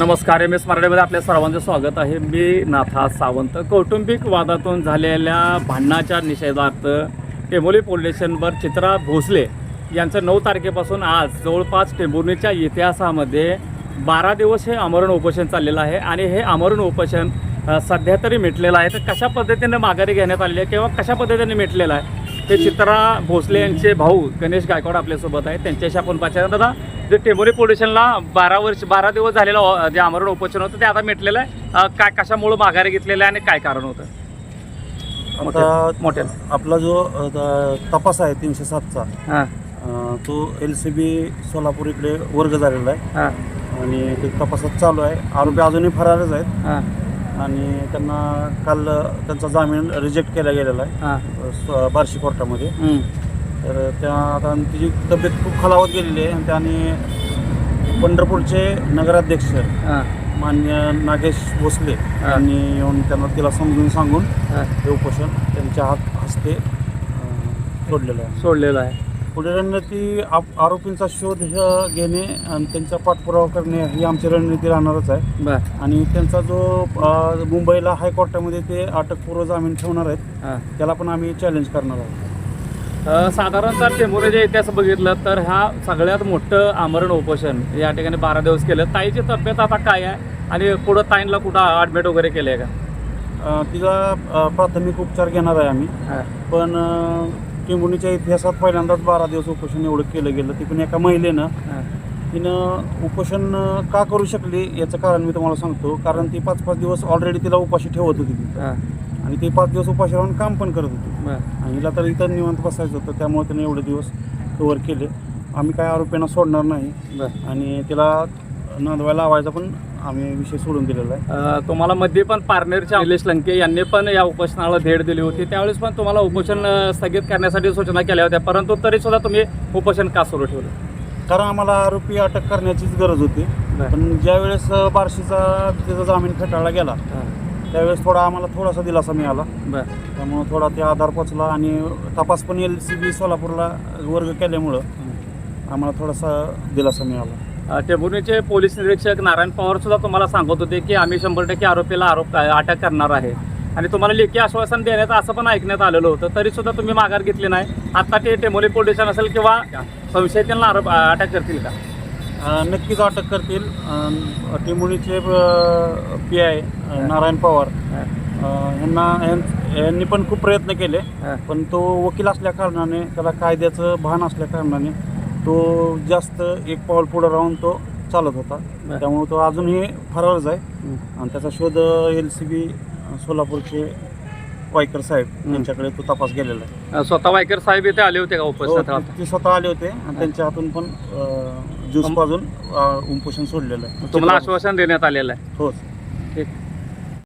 नमस्कार M S मराठीमध्ये आपल्या सर्वांचं स्वागत आहे. मी नाथा सावंत. कौटुंबिक वादातून झालेल्या भांडणाच्या निषेधार्थ टेंबोली पोलीस स्टेशनवर चित्रा भोसले यांचं नऊ तारखेपासून आज जवळपास टेंबोलीच्या इतिहासामध्ये बारा दिवस हे आमरण उपोषण चाललेलं आहे आणि हे आमरण उपोषण सध्या तरी मिटलेलं आहे. तर कशा पद्धतीने माघारी घेण्यात आलेली आहे किंवा कशा पद्धतीने मिटलेलं आहे ते चित्रा भोसले यांचे भाऊ गणेश गायकवाड आपल्यासोबत आहे त्यांच्याशी आपण पाहिजे दादा जे टेंभुरी पोलीस स्टेशनला बारा वर्ष बारा दिवस झालेलं जे आमरण उपोषण होतं ते आता मिटलेलं आहे. काय कशामुळे माघारी घेतलेलं आहे आणि काय कारण होतं? आता मोठ्या. आपला जो तपास आहे तीनशे सातचा तो एल सी बी सोलापूर इकडे वर्ग झालेला आहे. आणि ते तपासात चालू आहे. आरोपी अजूनही फरारच आहेत. हां. आणि त्यांना काल त्यांचा जामीन रिजेक्ट केला गेलेला आहे. हां. बार्शी कोर्टामध्ये. तर त्या आता तिची तब्येत खूप खालावत गेलेली आहे. आणि त्याने पंढरपूरचे नगराध्यक्ष मान्य नागेश भोसले यांनी येऊन त्यांना तिला समजून सांगून हां. उपोषण त्यांच्या हात हस्ते सोडलेलं आहे. सोडलेलं आहे. पुढे रणनीती आप आरोपींचा शोध घेणे आणि त्यांचा पाठपुरावा करणे ही आमची रणनीती राहणारच आहे. आणि त्यांचा जो मुंबईला हायकोर्टामध्ये ते अटकपूर्व जामीन ठेवणार आहेत त्याला पण आम्ही चॅलेंज करणार आहोत. साधारणतः टेंभुरीचा इतिहास बघितलं तर हा सगळ्यात मोठं आमरण उपोषण या ठिकाणी बारा दिवस केलं. ताईची तब्येत आता काय आहे? आणि पुढं ताईंला कुठं ॲडमिट वगैरे केलं आहे का तिचा प्राथमिक उपचार घेणार आहे आम्ही. पण अ, टिंबुणीच्या इतिहासात पहिल्यांदाच बारा दिवस उपोषण एवढं केलं गेलं. ती पण एका महिलेनं. तिनं उपोषण का करू शकली याचं कारण मी तुम्हाला सांगतो. कारण ती पाच पाच दिवस ऑलरेडी तिला उपाशी ठेवत होती ती. आणि ती पाच दिवस उपाशी राहून काम पण करत होती. बरं. आणि हिला तर इथं निवांत बसायचं होतं त्यामुळे त्याने एवढे दिवस कवर केले. आम्ही काय आरोपींना सोडणार नाही. बरं. आणि तिला नांदवायला लावायचा पण आम्ही विषय सोडून दिलेला आहे. अ, तुम्हाला मध्ये पण पारनेरच्या निलेश लंके यांनी पण या उपोषणाला भेट दिली होती. त्यावेळेस पण तुम्हाला उपोषण अ, स्थगित करण्यासाठी सूचना केल्या होत्या. परंतु तरी सुद्धा तुम्ही उपोषण का सुरू ठेवलं? कारण आम्हाला आरोपी अटक करण्याचीच गरज होती. बरं. पण ज्यावेळेस अ, बार्शीचा त्याचा जामीन फेटाळला गेला त्यावेळेस थोडा आम्हाला थोडासा दिलासा मिळाला. बरं. त्यामुळं थोडा ते आधार पोचला आणि तपास पण एल सी बी सोलापूरला वर्ग केल्यामुळं आम्हाला थोडासा दिलासा मिळाला. टेंभुर्णीचे पोलीस निरीक्षक नारायण पवार सुद्धा तुम्हाला सांगत होते की आम्ही शंभर टक्के आरोपीला आरोप अटक करणार आहे. आणि तुम्हाला लेखी आश्वासन देण्याचं असं पण ऐकण्यात आलेलं होतं. तरी सुद्धा तुम्ही माघार घेतली नाही. आता ते टेंबोली पोलीस स्टेशन असेल किंवा संशयितांना आरोप अटक करतील का? नक्कीच अटक करतील. टिमुळीचे पी आय नारायण पवार. यांना यांनी पण खूप प्रयत्न केले हां. पण तो वकील असल्या कारणाने त्याला कायद्याचं भान असल्या कारणाने तो जास्त एक पाऊल पुढं राहून तो चालत होता. त्यामुळे तो अजूनही फरारच आहे. हं. आणि त्याचा शोध एल सी बी सोलापूरचे वायकर साहेब हं. यांच्याकडे तो तपास गेलेला आहे. स्वतः वायकर साहेब इथे आले होते का हो, उपोषणाला ते- ते स्वतः आले होते. आणि त्यांच्या हातून पण ज्यूस पाजून अ, उपोषण सोडलेलं आहे. तुम्हाला आश्वासन देण्यात आलेलं आहे. हो